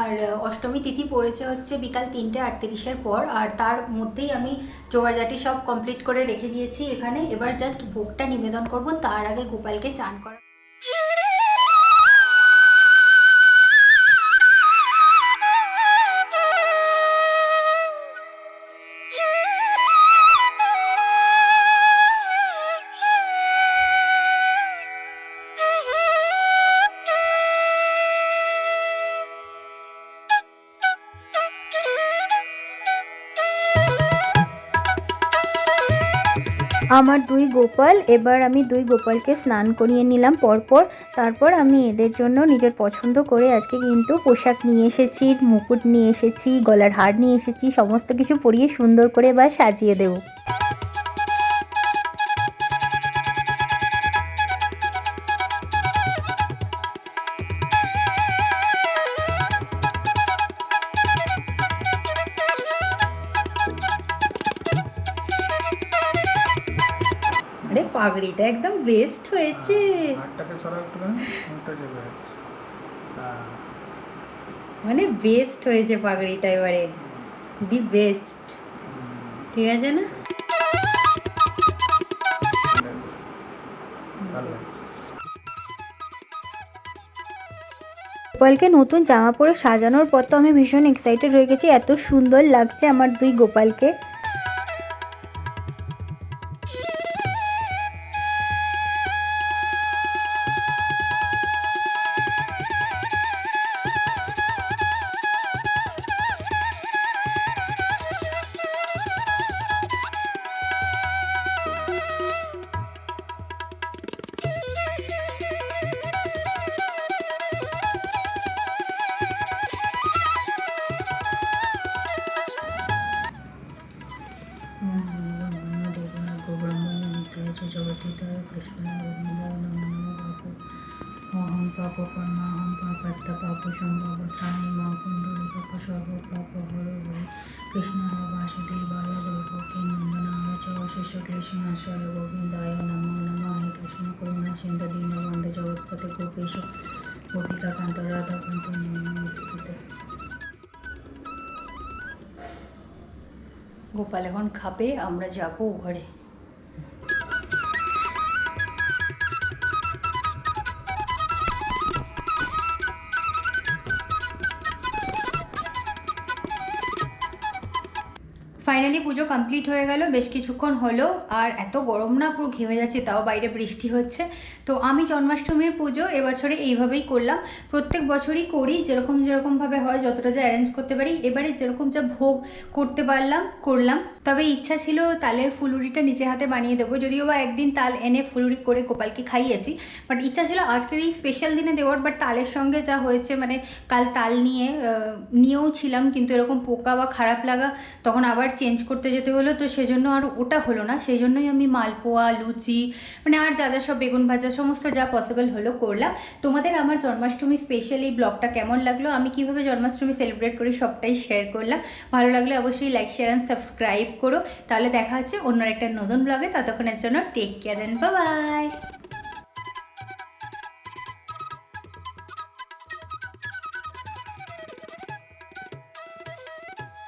আর অষ্টমী তিথি পড়েছে হচ্ছে বিকাল তিনটে আটত্রিশের পর, আর তার মধ্যেই আমি জোগাড়জাটি সব কমপ্লিট করে রেখে দিয়েছি এখানে। এবার জাস্ট ভোগটা নিবেদন করব, তার আগে গোপালকে চান করা আমার দুই গোপাল, এবার আমি দুই গোপালকে স্নান করিয়ে নিলাম পরপর। তারপর আমি এদের জন্য নিজের পছন্দ করে আজকে কিন্তু পোশাক নিয়ে এসেছি, মুকুট নিয়ে এসেছি, গলার হার নিয়ে এসেছি, সমস্ত কিছু পরিয়ে সুন্দর করে এবার সাজিয়ে দেবো। পাগড়িটা একদম বেস্ট হয়েছে। যাচ্ছে হ্যাঁ। মানে বেস্ট হয়েছে পাগড়িটা এবারে। দি বেস্ট ঠিক আছে না? গোপালকে নতুন জামা পরে সাজানোর পর তো আমি ভীষণ এক্সাইটেড হয়ে গেছি। এত সুন্দর লাগছে আমার দুই গোপালকে। অহং পাপ কর্মাহং পাপাত্ত পাপ সম্ভব ত্রাণী মা কুণ্ডলী পাপ সর্ব পাপ হর হরি কৃষ্ণায় বাসুদেবায় দেবকী নন্দনায় চ শেষ কৃষ্ণাশয় গোবিন্দায়, নমো, নমঃ হে কৃষ্ণ, করুণা, সিন্ধু দীনবন্ধু জগৎপতি গোপীশ, গোপিকা, কান্ত, রাধা, কান্ত নমস্তে গোপাল, এখন খাবে, আমরা যাব ঘরে। ফাইনালি পুজো কমপ্লিট হয়ে গেল, বেশ কিছুক্ষণ হলো, আর এত গরম না, পুরো ঘেমে যাচ্ছে, তাও বাইরে বৃষ্টি হচ্ছে। তো আমি জন্মাষ্টমীর পুজো এবছরে এইভাবেই করলাম। প্রত্যেক বছরই করি, যেরকম যেরকমভাবে হয়, যতটা যা অ্যারেঞ্জ করতে পারি, এবারে যেরকম যা ভোগ করতে পারলাম, করলাম। তবে ইচ্ছা ছিল তালের ফুলুরিটা নিচে হাতে বানিয়ে দেবো, যদিও বা একদিন তাল এনে ফুলুরি করে গোপালকে খাইয়েছি বাট ইচ্ছা ছিল আজকের এই স্পেশাল দিনে দেওয়ার বাট তালের সঙ্গে যা হয়েছে মানে কাল তাল নিয়ে নিয়েও ছিলাম, কিন্তু এরকম পোকা বা খারাপ লাগা, তখন আবার চেঞ্জ করতে যেতে হলো, তো সেজন্য আর ওটা হলো না। সেই জন্যই আমি মালপোয়া, লুচি মানে আর যা যা সব বেগুন ভাজা, সমস্ত যা পসিবল হলো করলাম। তোমাদের আমার জন্মাষ্টমী স্পেশাল এই ব্লগটা কেমন লাগল? আমি কীভাবে জন্মাষ্টমী সেলিব্রেট করি সবটাই শেয়ার করলাম। ভালো লাগলে অবশ্যই লাইক শেয়ার অ্যান্ড সাবস্ক্রাইব করো। তাহলে দেখা হচ্ছে অন্য একটা নতুন ব্লগে ততক্ষণের জন্য টেক কেয়ার অ্যান্ড বাই